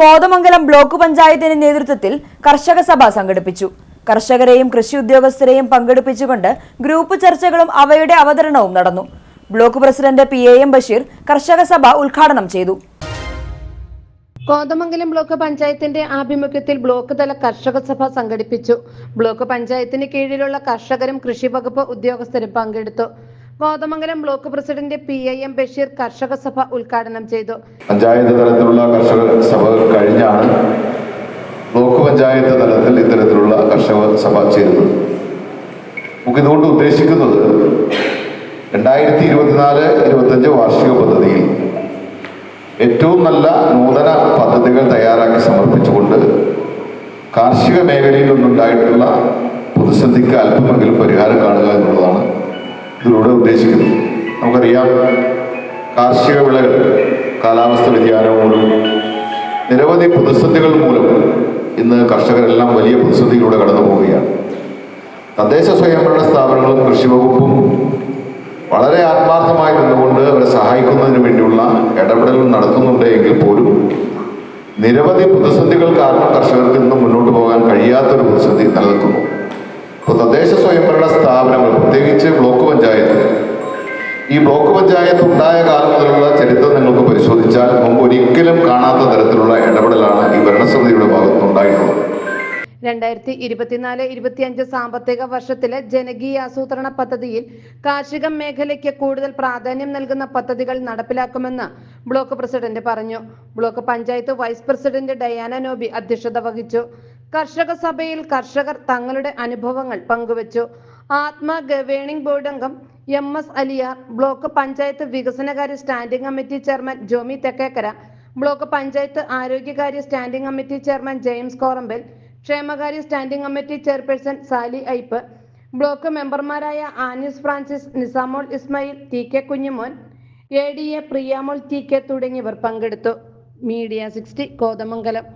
Kothamangalam block പഞ്ചായത്തിന്റെ നേതൃത്വത്തിൽ കർഷക സഭ സംഘടിപ്പിച്ചു. കർഷകരെയും കൃഷി ഉദ്യോഗസ്ഥരെയും പങ്കെടുപ്പിച്ചുകൊണ്ട് ഗ്രൂപ്പ് ചർച്ചകളും അവയുടെ അവതരണവും നടന്നു. Block president P A M Basheer കർഷക സഭ ഉദ്ഘാടനം ചെയ്തു. കോതമംഗലം ബ്ലോക്ക് പഞ്ചായത്തിന്റെ ആഭിമുഖ്യത്തിൽ ബ്ലോക്ക് തല കർഷക സഭ സംഘടിപ്പിച്ചു. ബ്ലോക്ക് പഞ്ചായത്തിന് കീഴിലുള്ള കർഷകരും കൃഷി വകുപ്പ് ഉദ്യോഗസ്ഥരും പങ്കെടുത്തു. Kothamangalam block president P I M Basheer കർഷക സഭ ഉദ്ഘാടനം ചെയ്തു. പഞ്ചായത്ത് തലത്തിലുള്ള കർഷക സഭകൾ കഴിഞ്ഞാണ് ബ്ലോക്ക് പഞ്ചായത്ത് തലത്തിൽ ഇത്തരത്തിലുള്ള കർഷക സഭ ചേരുന്നത്. നമുക്ക് ഇതുകൊണ്ട് ഉദ്ദേശിക്കുന്നത് രണ്ടായിരത്തി ഇരുപത്തിനാല് ഇരുപത്തഞ്ച് വാർഷിക പദ്ധതിയിൽ ഏറ്റവും നല്ല നൂതന പദ്ധതികൾ തയ്യാറാക്കി സമർപ്പിച്ചുകൊണ്ട് കാർഷിക മേഖലയിൽ നിന്നുണ്ടായിട്ടുള്ള പ്രതിസന്ധിക്ക് അല്പമെങ്കിലും പരിഹാരം കാണുക എന്നുള്ളതാണ് ഇതിലൂടെ ഉദ്ദേശിക്കുന്നത് നമുക്കറിയാം കാർഷിക വിളകൾ കാലാവസ്ഥ വ്യതിയാനം മൂലം നിരവധി പ്രതിസന്ധികൾ മൂലം ഇന്ന് കർഷകരെല്ലാം വലിയ പ്രതിസന്ധിയിലൂടെ കടന്നു പോവുകയാണ്. തദ്ദേശ സ്വയംഭരണ സ്ഥാപനങ്ങളും കൃഷിവകുപ്പും വളരെ ആത്മാർത്ഥമായി നിന്നുകൊണ്ട് അവരെ സഹായിക്കുന്നതിന് വേണ്ടിയുള്ള ഇടപെടലുകൾ നടത്തുന്നുണ്ട് എങ്കിൽ പോലും നിരവധി പ്രതിസന്ധികൾ കാരണം കർഷകർക്ക് ഇന്ന് മുന്നോട്ട് പോകാൻ കഴിയാത്തൊരു പ്രതിസന്ധി നിലനിൽക്കുന്നു. ഇപ്പോൾ തദ്ദേശ സ്വയംഭരണ സ്ഥാപനങ്ങൾ പ്രത്യേകിച്ച് ഈ ബ്ലോക്ക് പഞ്ചായത്ത് ഉണ്ടായ കാലം മുതലുള്ള ചരിത്രം നിങ്ങൾക്ക് പരിശോധിച്ചാൽ മുമ്പ് ഒരിക്കലും കാണാത്ത തരത്തിലുള്ള ഇടപെടലാണ് ഈ ഭരണസമിതിയുടെ ഭാഗത്ത് ഉണ്ടായിട്ടുള്ളത്. രണ്ടായിരത്തി ഇരുപത്തിനാല് ഇരുപത്തിയഞ്ച് സാമ്പത്തിക വർഷത്തിലെ ജനകീയ ആസൂത്രണ പദ്ധതിയിൽ കാർഷിക മേഖലയ്ക്ക് കൂടുതൽ പ്രാധാന്യം നൽകുന്ന പദ്ധതികൾ നടപ്പിലാക്കുമെന്ന് ബ്ലോക്ക് പ്രസിഡന്റ് പറഞ്ഞു. Block panchayat vice president Diana Noby അധ്യക്ഷത വഹിച്ചു. കർഷക സഭയിൽ കർഷകർ തങ്ങളുടെ അനുഭവങ്ങൾ പങ്കുവച്ചു. ആത്മ ഗവേണിംഗ് ബോർഡ് അംഗം M S Aliyar block panchayat വികസനകാര്യ standing committee chairman Jomy Thekkekara block panchayat ആരോഗ്യകാര്യ standing committee chairman James Korampal ക്ഷേമകാര്യ standing committee chairperson Sally Aippu block മെമ്പർമാരായ Anis Francis Nisamol Ismail T K Kunjumon A D A Priyamol T K തുടങ്ങിയവർ പങ്കെടുത്തു. Media sixty Kothamangalam.